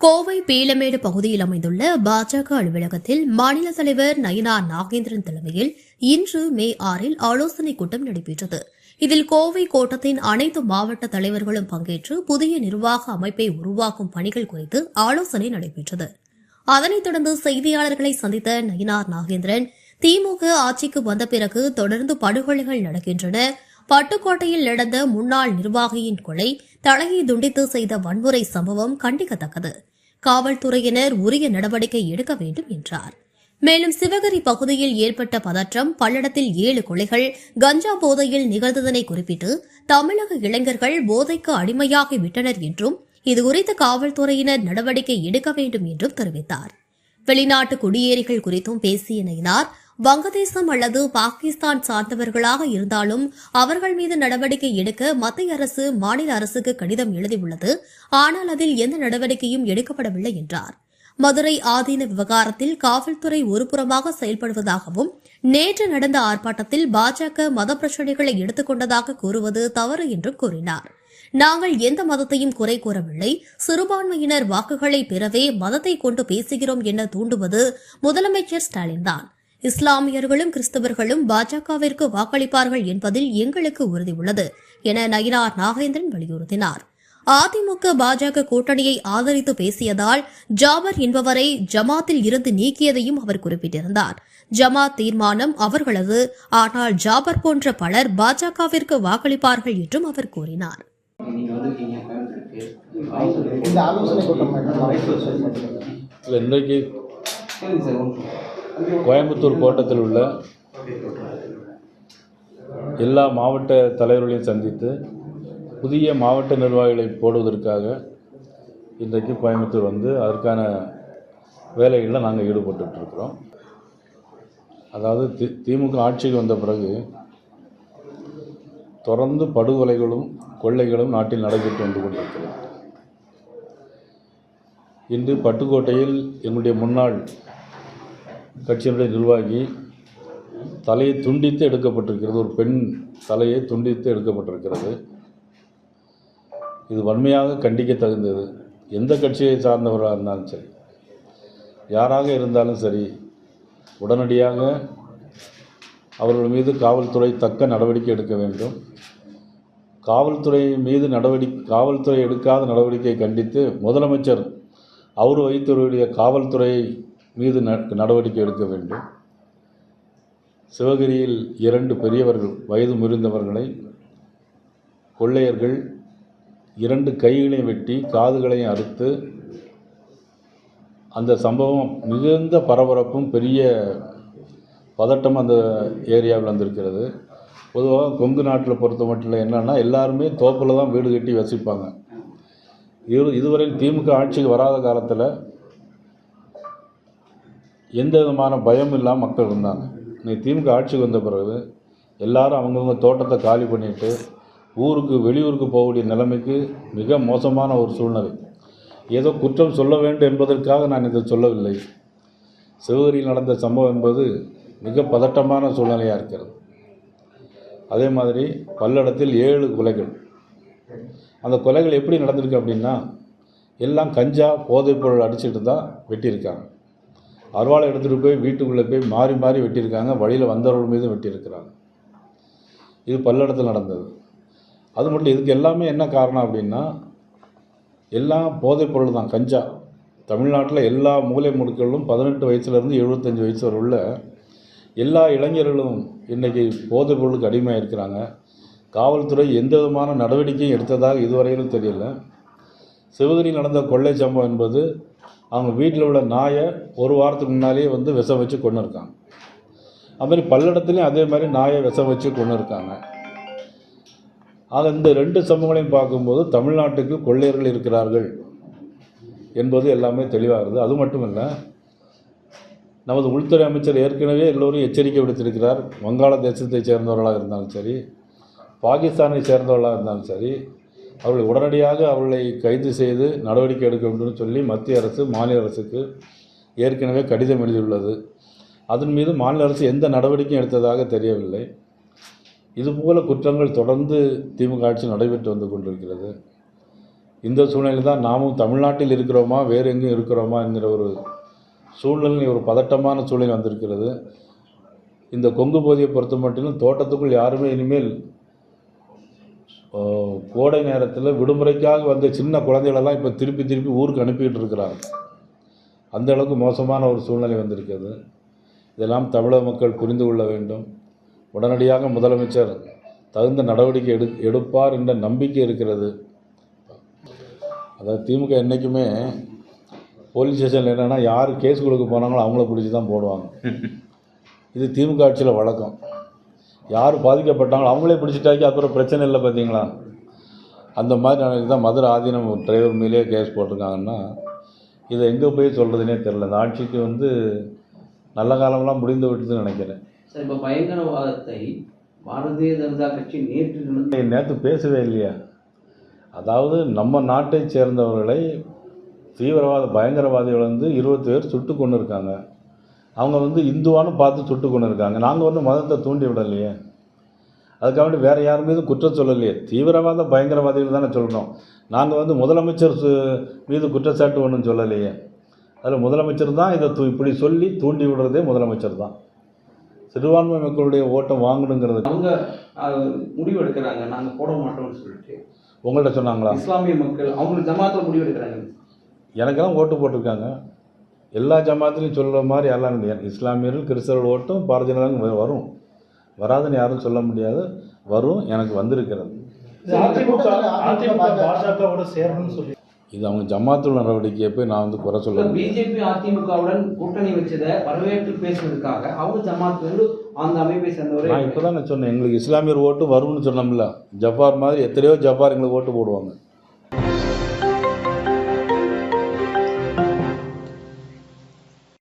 கோவை பீளமேடு பகுதியில் அமைந்துள்ள பாஜக அலுவலகத்தில் மாநில தலைவர் நயினார் நாகேந்திரன் தலைமையில் இன்று மே ஆறில் ஆலோசனைக் கூட்டம் நடைபெற்றது. இதில் கோவை கோட்டத்தின் அனைத்து மாவட்ட தலைவர்களும் பங்கேற்று புதிய நிர்வாக அமைப்பை உருவாக்கும் பணிகள் குறித்து ஆலோசனை நடைபெற்றது. அதனைத் தொடர்ந்து செய்தியாளர்களை சந்தித்த நயினார் நாகேந்திரன் திமுக ஆட்சிக்கு வந்த பிறகு தொடர்ந்து படுகொலைகள் நடக்கின்றன பட்டுக்கோட்டையில் நடந்த முன்னாள் நிர்வாகியின் கொலை தலையை துண்டித்து செய்த வன்முறை சம்பவம் கண்டிக்கத்தக்கது. காவல்துறையினர் உரிய நடவடிக்கை எடுக்க வேண்டும் என்றார். மேலும் சிவகிரி பகுதியில் ஏற்பட்ட பதற்றம் பல்லடத்தில் ஏழு கொலைகள் கஞ்சா போதையில் நிகழ்ந்ததனை குறிப்பிட்டு தமிழக இளைஞர்கள் போதைக்கு அடிமையாகி விட்டனர் என்றும் இதுகுறித்து காவல்துறையினர் நடவடிக்கை எடுக்க வேண்டும் என்றும் தெரிவித்தார். வெளிநாட்டு குடியேறிகள் குறித்தும் பேசிய நயினார் வங்கதேசம் அல்லது பாகிஸ்தான் சார்ந்தவர்களாக இருந்தாலும் அவர்கள் மீது நடவடிக்கை எடுக்க மத்திய அரசு மாநில அரசுக்கு கடிதம் எழுதியுள்ளது. ஆனால் அதில் எந்த நடவடிக்கையும் எடுக்கப்படவில்லை என்றார். மதுரை ஆதீன விவகாரத்தில் காவல்துறை ஒருபுறமாக செயல்படுவதாகவும் நேற்று நடந்த ஆர்ப்பாட்டத்தில் பாஜக மத பிரச்சினைகளை எடுத்துக் கொண்டதாக கூறுவது தவறு என்றும் கூறினார். நாங்கள் எந்த மதத்தையும் குறை கூறவில்லை. சிறுபான்மையினர் வாக்குகளை பெறவே மதத்தை கொண்டு பேசுகிறோம் என தூண்டுவது முதலமைச்சர் ஸ்டாலின் தான். இஸ்லாமியர்களும் கிறிஸ்தவர்களும் பாஜகவிற்கு வாக்களிப்பார்கள் என்பதில் எங்களுக்கு உறுதி உள்ளது என நயினார் நாகேந்திரன் வலியுறுத்தினார். அதிமுக பாஜக கூட்டணியை ஆதரித்து பேசியதால் ஜாபர் என்பவரை ஜமாத்தில் இருந்து நீக்கியதையும் அவர் குறிப்பிட்டிருந்தார். ஜமாத் தீர்மானம் அவர்களது. ஆனால் ஜாபர் போன்ற பலர் பாஜகவிற்கு வாக்களிப்பார்கள் என்றும் அவர் கூறினார். இன்றைக்கு சரிங்க சார் ஒன்று கோயம்புத்தூர் கோட்டத்தில் உள்ள எல்லா மாவட்ட தலைவர்களையும் சந்தித்து புதிய மாவட்ட நிர்வாகிகளை போடுவதற்காக இன்றைக்கு கோயம்புத்தூர் வந்து அதற்கான வேலைகளில் நாங்கள் ஈடுபட்டுட்டு அதாவது தி திமுக ஆட்சிக்கு வந்த பிறகு தொடர்ந்து படுகொலைகளும் கொள்ளைகளும் நாட்டில் நடைபெற்று வந்து கொண்டிருக்கிறது. இன்று பட்டுக்கோட்டையில் எங்களுடைய முன்னாள் கட்சியினுடைய நிர்வாகி தலையை துண்டித்து எடுக்கப்பட்டிருக்கிறது. ஒரு பெண் தலையை துண்டித்து எடுக்கப்பட்டிருக்கிறது. இது வன்மையாக கண்டிக்க தகுந்தது எந்த கட்சியை சார்ந்தவராக இருந்தாலும் சரி யாராக இருந்தாலும் சரி உடனடியாக அவர்கள் மீது காவல்துறை தக்க நடவடிக்கை எடுக்க வேண்டும். காவல்துறை மீது நடவடிக்கை காவல்துறை எடுக்காத நடவடிக்கையை கண்டித்து முதலமைச்சர் அவர் வைத்தவருடைய காவல்துறை மீது நடவடிக்கை எடுக்க வேண்டும். சிவகிரியில் இரண்டு பெரியவர்கள் வயது முறிந்தவர்களை கொள்ளையர்கள் இரண்டு கைகளையும் வெட்டி காதுகளையும் அறுத்து அந்த சம்பவம் மிகுந்த பரபரப்பும் பெரிய பதட்டம் அந்த ஏரியாவில் வந்திருக்கிறது. பொதுவாக கொங்கு நாட்டில் பொறுத்த மட்டும் என்னென்னா எல்லாருமே தோப்பில் தான் வீடு கட்டி வசிப்பாங்க. இது இதுவரையில் திமுக ஆட்சிக்கு வராத காலத்தில் எந்த விதமான பயம் இல்லாமல் மக்கள் இருந்தாங்க. இன்னைக்கு திமுக ஆட்சிக்கு வந்த பிறகு எல்லாரும் அவங்கவுங்க தோட்டத்தை காலி பண்ணிட்டு ஊருக்கு வெளியூருக்கு போகக்கூடிய நிலைமைக்கு மிக மோசமான ஒரு சூழ்நிலை. ஏதோ குற்றம் சொல்ல வேண்டும் என்பதற்காக நான் இதை சொல்லவில்லை. சிவகிரியில் நடந்த சம்பவம் என்பது மிக பதட்டமான சூழ்நிலையாக இருக்கிறது. அதே மாதிரி பல்லடத்தில் ஏழு கொலைகள். அந்த கொலைகள் எப்படி நடந்திருக்கு அப்படின்னா எல்லாம் கஞ்சா போதைப்பொருள் அடிச்சுட்டு தான் வெட்டியிருக்காங்க. அருவாளை எடுத்துகிட்டு போய் வீட்டுக்குள்ளே போய் மாறி மாறி வெட்டியிருக்காங்க. வழியில் வந்தவர்கள் மீதும் வெட்டியிருக்கிறாங்க. இது பல்லடத்தில் நடந்தது. அது மட்டும் இதுக்கு எல்லாமே என்ன காரணம் அப்படின்னா எல்லாம் போதைப்பொருள் தான். கஞ்சா. தமிழ்நாட்டில் எல்லா மூலை முடுக்களிலும் பதினெட்டு வயசுலேருந்து எழுபத்தஞ்சி வயசு வரை உள்ள எல்லா இளைஞர்களும் இன்றைக்கி போதைப் பொருளுக்கு அடிமையாக இருக்கிறாங்க காவல்துறை எந்த விதமான நடவடிக்கையும் எடுத்ததாக இதுவரையிலும் தெரியல. சிவகிரி நடந்த கொள்ளை சம்பவம் என்பது அவங்க வீட்டில் உள்ள நாயை ஒரு வாரத்துக்கு முன்னாலேயே வந்து விஷம் வச்சு கொண்டு இருக்காங்க. அதுமாதிரி பல்லடத்துலேயும் அதே மாதிரி நாயை விஷம் வச்சு கொண்டு இருக்காங்க. ஆக இந்த ரெண்டு சமூகங்களையும் பார்க்கும்போது தமிழ்நாட்டுக்கு கொள்ளையர்கள் இருக்கிறார்கள் என்பது எல்லாமே தெளிவாகிறது. அது மட்டும் இல்லை நமது உள்துறை அமைச்சர் ஏற்கனவே எல்லோரும் எச்சரிக்கை விடுத்திருக்கிறார். வங்காளதேசத்தை சேர்ந்தவர்களாக இருந்தாலும் சரி பாகிஸ்தானை சேர்ந்தவர்களாக இருந்தாலும் சரி அவர்களை உடனடியாக அவர்களை கைது செய்து நடவடிக்கை எடுக்க வேண்டும் சொல்லி மத்திய அரசு மாநில அரசுக்கு ஏற்கனவே கடிதம் எழுதியுள்ளது. அதன் மீது மாநில அரசு எந்த நடவடிக்கையும் எடுத்ததாக தெரியவில்லை. இதுபோல குற்றங்கள் தொடர்ந்து திமுக ஆட்சி நடைபெற்று வந்து கொண்டிருக்கிறது. இந்த சூழ்நிலையில் தான் நாமும் தமிழ்நாட்டில் இருக்கிறோமா வேறு எங்கேயும் இருக்கிறோமா என்கிற ஒரு சூழ்நிலை ஒரு பதட்டமான சூழ்நிலை வந்திருக்கிறது. இந்த கொங்கு பகுதியை பொறுத்த மட்டும் தோட்டத்துக்குள் யாருமே இனிமேல் கோடை நேரத்தில் விடுமுறைக்காக வந்த சின்ன குழந்தைகளெல்லாம் இப்போ திருப்பி திருப்பி ஊருக்கு அனுப்பிக்கிட்டு இருக்கிறாங்க. அந்த அளவுக்கு மோசமான ஒரு சூழ்நிலை வந்திருக்கிறது. இதெல்லாம் தமிழக மக்கள் புரிந்து கொள்ள வேண்டும். உடனடியாக முதலமைச்சர் தகுந்த நடவடிக்கை எடு எடுப்பார் என்ற நம்பிக்கை இருக்கிறது. அதாவது திமுக என்றைக்குமே போலீஸ் ஸ்டேஷனில் என்னென்னா யார் கேஸ் கொடுக்க போனாங்களோ அவங்கள பிடிச்சி தான் போடுவாங்க. இது திமுக ஆட்சியில் வழக்கம். யார் பாதிக்கப்பட்டாங்களோ அவங்களே பிடிச்சிட்டாக்கி அப்புறம் பிரச்சனை இல்லை பார்த்தீங்களா? அந்த மாதிரி நாளைக்கு தான் மதுரை ஆதீனம் டிரைவர் மேலேயே கேஸ் போட்டிருக்காங்கன்னா இதை எங்கே போய் சொல்கிறதுனே தெரில இந்த ஆட்சிக்கு வந்து நல்ல காலம்லாம் முடிந்து விட்டுதுன்னு நினைக்கிறேன். சார் இப்போ பயங்கரவாதத்தை பாரதிய ஜனதா கட்சி நேற்று நின்று நேற்று பேசவே இல்லையா? அதாவது நம்ம நாட்டை சேர்ந்தவர்களை தீவிரவாத பயங்கரவாதிகள் வந்து இருபத்தி பேர் சுட்டு கொண்டு இருக்காங்க அவங்க வந்து இந்துவான்னு பார்த்து சுட்டு கொண்டு இருக்காங்க நாங்கள் வந்து மதத்தை தூண்டி விடலையே. அதுக்காக வேறு யார் மீதும் குற்றம் சொல்லலையே. தீவிரவாத பயங்கரவாதிகள் தானே சொல்லணும். நாங்கள் வந்து முதலமைச்சர் சு- மீது குற்றச்சாட்டு ஒன்றும் சொல்லலையே. அதில் முதலமைச்சர் தான் இதை தூ இப்படி சொல்லி தூண்டி விடுறதே முதலமைச்சர் தான். சிறுபான்மை மக்களுடைய ஓட்டம் வாங்கணுங்கிறது. அவங்க முடிவு எடுக்கிறாங்க நாங்கள் போட மாட்டோம்னு சொல்லிட்டு. உங்கள்கிட்ட சொன்னாங்களா? இஸ்லாமிய மக்கள் அவங்க ஜமாத்தில் முடிவு எடுக்கிறாங்க எனக்கெல்லாம் ஓட்டு போட்டிருக்காங்க. எல்லா ஜமாத்திலையும் சொல்கிற மாதிரி எல்லாம் இஸ்லாமியர்கள் கிறிஸ்தவர்கள் ஓட்டும் பாரதிய ஜனதா வரும். வராதுன்னு யாரும் சொல்ல முடியாது. வரும் எனக்கு வந்திருக்கிறது. பாஜகவோட சேரணும்னு சொல்லி. இது அவங்க ஜமாத்துல் நடவடிக்கையை போய் நான் வந்து குறை சொல்ல பிஜேபி அதிமுகவுடன் கூட்டணி வச்சதை வரவேற்று பேசுறதுக்காக அவங்க இருந்து அந்த அமைப்பை நான் சேர்ந்தவரை இப்போ தான் சொன்னேன் எங்களுக்கு இஸ்லாமியர் ஓட்டு வரும்னு சொன்னோம்ல. ஜப்பார் மாதிரி எத்தனையோ ஜப்பார் எங்களுக்கு ஓட்டு போடுவாங்க.